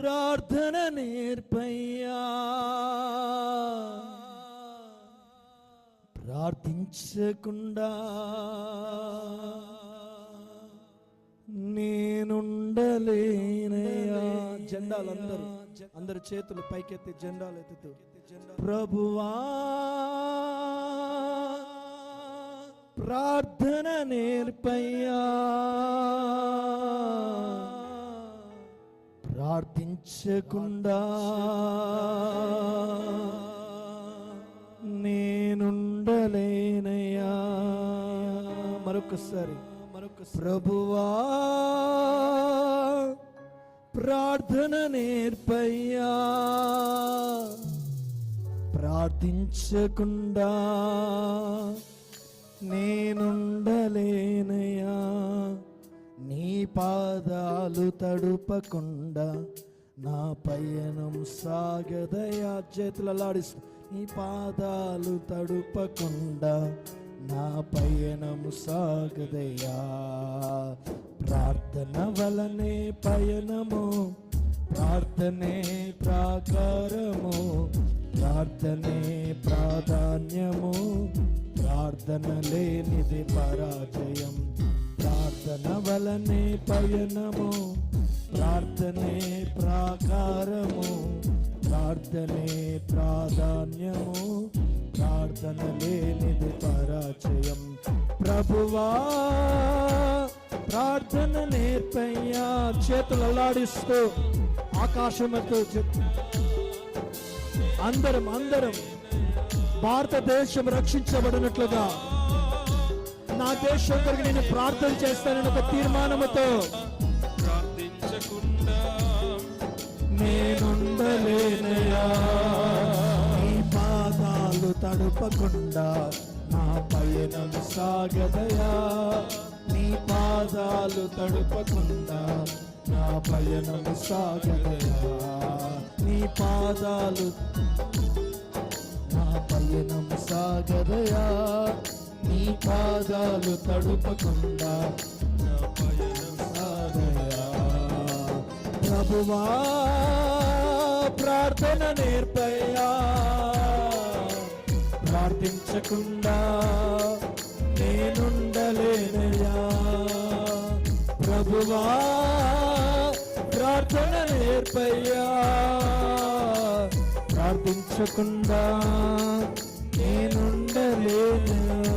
ప్రార్థన నేర్పయ్యా. ప్రార్థించకుండా నేనుండలేనయా జెండాలందరూ అందరి చేతులు పైకెత్తి జెండాలు ఎత్తుతూ. ప్రభువా ప్రార్థన నేర్పయ్యా. ప్రార్థించకుండా నేనుండలేనయ్యా. మరొకసారి. మరొక ప్రభువా ప్రార్థన నేర్పయ్యా. ప్రార్థించకుండా నేనుండలేనయ్యా. నీ పాదాలు తడుపకుండా నా పయనం సాగదయా. చేతులలాడిస్తూ నీ పాదాలు తడుపకుండా నా పయనం సాగదయా. ప్రార్థన వలనే పయనము ప్రార్థనే ప్రాకారము ప్రార్థనే ప్రాధాన్యము ప్రార్థన లేనిది పరాజయం. ప్రార్థన పయనము ప్రార్థనే ప్రాకారము ప్రార్థనే ప్రాధాన్యము ప్రార్థన లేనిది పరాజయం ప్రభువా ప్రార్థన నేర్పయ్యా చేతులు అల్లాడిస్తూ ఆకాశముతో చెప్ అందరం అందరం భారతదేశం రక్షించబడినట్లుగా దేశం కొరకు నేను ప్రార్థన చేస్తానని ఒక తీర్మానముతో ప్రార్థించకుండా నేనుండలేనయా నీ పాదాలు తడుపకుండా నా పయనం సాగదయా నీ పాదాలు తడుపకుండా నా పయనం సాగదయా నీ పాదాలు నా పయనం సాగదయా నీ పాదాలు తడుపకుండా నా పయనం సాగదయా ప్రభువా ప్రార్థన నేర్పయ్యా. ప్రార్థించకుండా నేనుండలేనయ్యా. ప్రభువా ప్రార్థన నేర్పయ్యా. ప్రార్థించకుండా నేనుండలేనయ్యా.